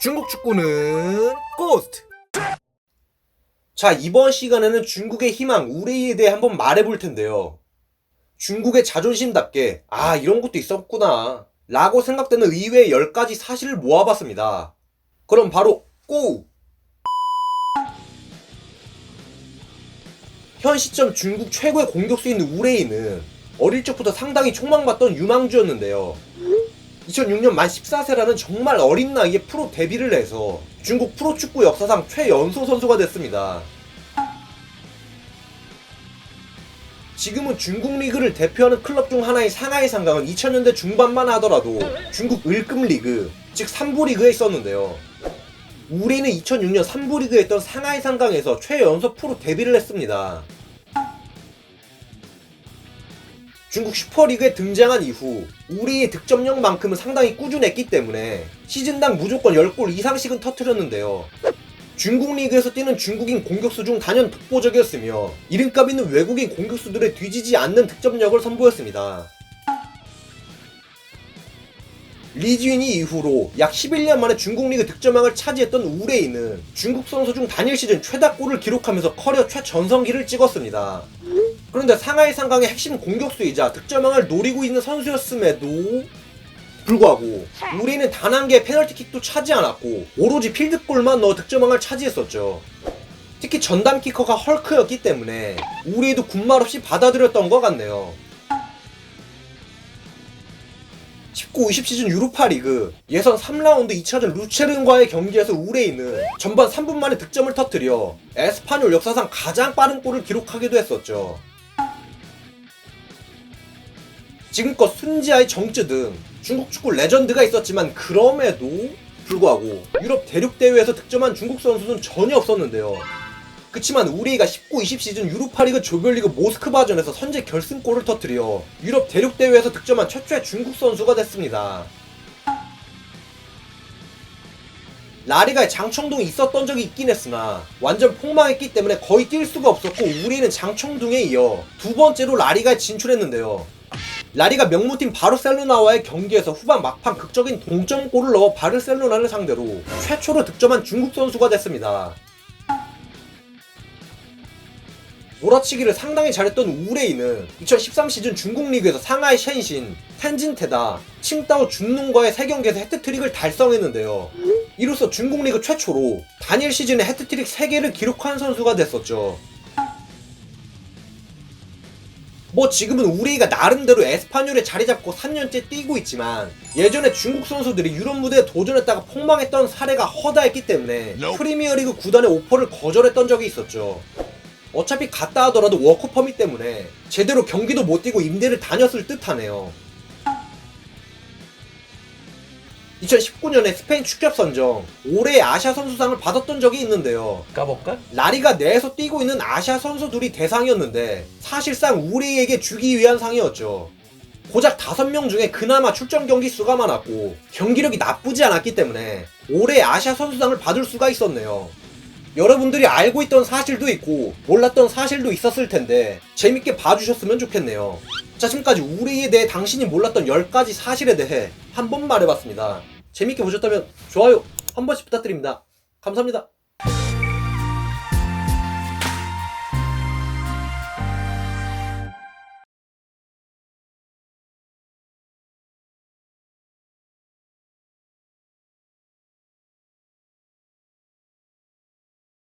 중국 축구는 고스트. 자, 이번 시간에는 중국의 희망, 우레이에 대해 한번 말해볼 텐데요. 중국의 자존심답게, 아, 이런 것도 있었구나. 라고 생각되는 의외의 10가지 사실을 모아봤습니다. 그럼 바로, 고! 현 시점 중국 최고의 공격수인 우레이는 어릴 적부터 상당히 촉망받던 유망주였는데요. 2006년 만 14세라는 정말 어린 나이에 프로 데뷔를 해서 중국 프로축구 역사상 최연소 선수가 됐습니다. 지금은 중국 리그를 대표하는 클럽 중 하나인 상하이 상강은 2000년대 중반만 하더라도 중국 을급 리그, 즉 3부 리그에 있었는데요. 우리는 2006년 3부 리그에 있던 상하이 상강에서 최연소 프로 데뷔를 했습니다. 중국 슈퍼리그에 등장한 이후 우리의 득점력만큼은 상당히 꾸준했기 때문에 시즌당 무조건 10골 이상씩은 터트렸는데요. 중국 리그에서 뛰는 중국인 공격수 중 단연 독보적이었으며 이름값 있는 외국인 공격수들에 뒤지지 않는 득점력을 선보였습니다. 리지윤이 이후로 약 11년 만에 중국 리그 득점왕을 차지했던 우레이는 중국 선수 중 단일 시즌 최다골을 기록하면서 커리어 최전성기를 찍었습니다. 그런데 상하이 상강의 핵심 공격수이자 득점왕을 노리고 있는 선수였음에도 불구하고 우리는 단 한 개의 페널티킥도 차지 않았고 오로지 필드골만 넣어 득점왕을 차지했었죠. 특히 전담 키커가 헐크였기 때문에 우리에도 군말 없이 받아들였던 것 같네요. 19-20 시즌 유로파 리그 예선 3라운드 2차전 루체른과의 경기에서 우레이는 전반 3분 만에 득점을 터뜨려 에스파뇰 역사상 가장 빠른 골을 기록하기도 했었죠. 지금껏 순지아의 정쯔 등 중국 축구 레전드가 있었지만 그럼에도 불구하고 유럽 대륙 대회에서 득점한 중국 선수는 전혀 없었는데요. 그치만 우리가 19-20 시즌 유로파리그 조별리그 모스크바전에서 선제 결승골을 터뜨려 유럽 대륙 대회에서 득점한 최초의 중국 선수가 됐습니다. 라리가에 장청동이 있었던 적이 있긴 했으나 완전 폭망했기 때문에 거의 뛸 수가 없었고 우리는 장청동에 이어 두 번째로 라리가에 진출했는데요. 라리가 명문팀 바르셀로나와의 경기에서 후반 막판 극적인 동점골을 넣어 바르셀로나를 상대로 최초로 득점한 중국 선수가 됐습니다. 몰아치기를 상당히 잘했던 우레이는 2013 시즌 중국 리그에서 상하이 셴신, 텐진테다, 칭다오 준농과의 3경기에서 해트트릭을 달성했는데요. 이로써 중국 리그 최초로 단일 시즌에 해트트릭 3개를 기록한 선수가 됐었죠. 뭐 지금은 우리가 나름대로 에스파뇰에 자리 잡고 3년째 뛰고 있지만 예전에 중국 선수들이 유럽 무대에 도전했다가 폭망했던 사례가 허다했기 때문에 프리미어리그 구단의 오퍼를 거절했던 적이 있었죠. 어차피 갔다 하더라도 워커 퍼밋 때문에 제대로 경기도 못 뛰고 임대를 다녔을 듯하네요. 2019년에 스페인 축협 선정 올해의 아시아 선수상을 받았던 적이 있는데요. 까볼까? 라리가 내에서 뛰고 있는 아시아 선수들이 대상이었는데 사실상 우리에게 주기 위한 상이었죠. 고작 5명 중에 그나마 출전 경기 수가 많았고 경기력이 나쁘지 않았기 때문에 올해 아시아 선수상을 받을 수가 있었네요. 여러분들이 알고 있던 사실도 있고 몰랐던 사실도 있었을 텐데 재밌게 봐주셨으면 좋겠네요. 자 지금까지 우리에 대해 당신이 몰랐던 10가지 사실에 대해 한번 말해봤습니다. 재밌게 보셨다면 좋아요 한 번씩 부탁드립니다. 감사합니다.